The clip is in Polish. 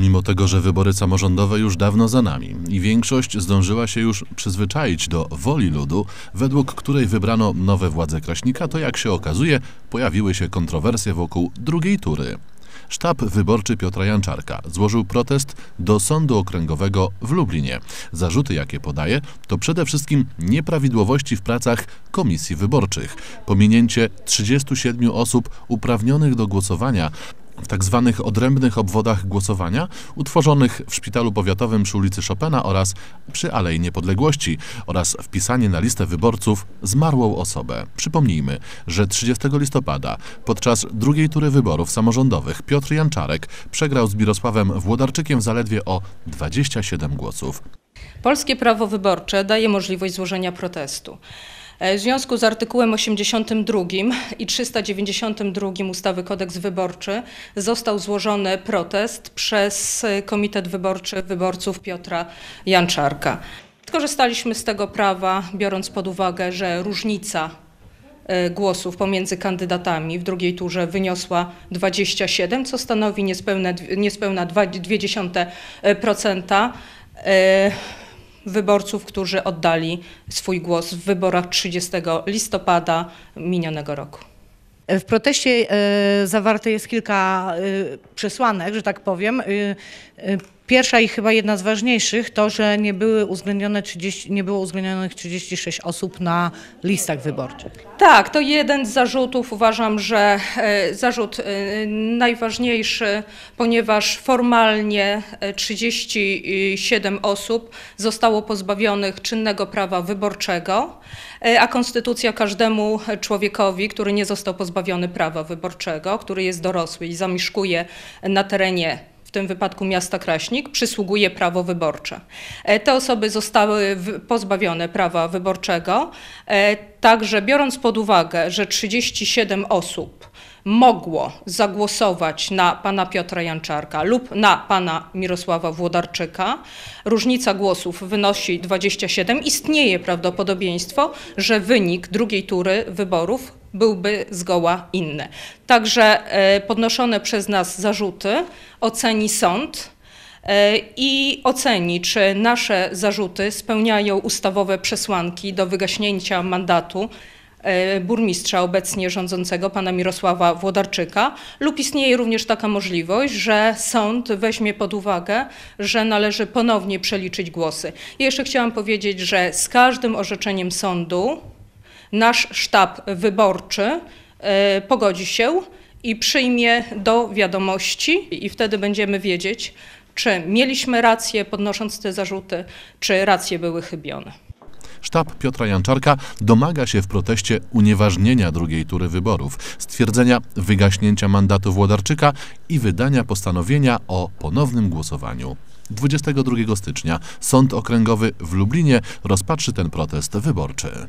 Mimo tego, że wybory samorządowe już dawno za nami i większość zdążyła się już przyzwyczaić do woli ludu, według której wybrano nowe władze Kraśnika, to jak się okazuje, pojawiły się kontrowersje wokół drugiej tury. Sztab wyborczy Piotra Janczarka złożył protest do Sądu Okręgowego w Lublinie. Zarzuty, jakie podaje, to przede wszystkim nieprawidłowości w pracach komisji wyborczych, pominięcie 37 osób uprawnionych do głosowania w tak zwanych odrębnych obwodach głosowania utworzonych w szpitalu powiatowym przy ulicy Chopina oraz przy Alei Niepodległości oraz wpisanie na listę wyborców zmarłą osobę. Przypomnijmy, że 30 listopada podczas drugiej tury wyborów samorządowych Piotr Janczarek przegrał z Mirosławem Włodarczykiem zaledwie o 27 głosów. Polskie prawo wyborcze daje możliwość złożenia protestu. E, W związku z artykułem 82 i 392 ustawy Kodeks Wyborczy został złożony protest przez Komitet Wyborczy Wyborców Piotra Janczarka. Skorzystaliśmy z tego prawa, biorąc pod uwagę, że różnica e, głosów pomiędzy kandydatami w drugiej turze wyniosła 27, co stanowi niespełna, niespełna 0,2% e, wyborców, którzy oddali swój głos w wyborach 30 listopada minionego roku. W proteście e, zawarte jest kilka e, przesłanek, że tak powiem. E, e, Pierwsza i chyba jedna z ważniejszych to, że nie, były uwzględnione 30, nie było uwzględnionych 36 osób na listach wyborczych. Tak, to jeden z zarzutów. Uważam, że e, zarzut e, najważniejszy, ponieważ formalnie e, 37 osób zostało pozbawionych czynnego prawa wyborczego, e, a konstytucja każdemu człowiekowi, który nie został pozbawiony prawa wyborczego, który jest dorosły i zamieszkuje na terenie w tym wypadku miasta Kraśnik, przysługuje prawo wyborcze. E, Te osoby zostały pozbawione prawa wyborczego, e, także biorąc pod uwagę, że 37 osób mogło zagłosować na pana Piotra Janczarka lub na pana Mirosława Włodarczyka, różnica głosów wynosi 27, istnieje prawdopodobieństwo, że wynik drugiej tury wyborów byłby zgoła inny. Także e, podnoszone przez nas zarzuty oceni sąd e, i oceni, czy nasze zarzuty spełniają ustawowe przesłanki do wygaśnięcia mandatu e, burmistrza obecnie rządzącego, pana Mirosława Włodarczyka, lub istnieje również taka możliwość, że sąd weźmie pod uwagę, że należy ponownie przeliczyć głosy. I jeszcze chciałam powiedzieć, że z każdym orzeczeniem sądu nasz sztab wyborczy e, pogodzi się i przyjmie do wiadomości i wtedy będziemy wiedzieć, czy mieliśmy rację podnosząc te zarzuty, czy racje były chybione. Sztab Piotra Janczarka domaga się w proteście unieważnienia drugiej tury wyborów, stwierdzenia wygaśnięcia mandatu Włodarczyka i wydania postanowienia o ponownym głosowaniu. 22 stycznia Sąd Okręgowy w Lublinie rozpatrzy ten protest wyborczy.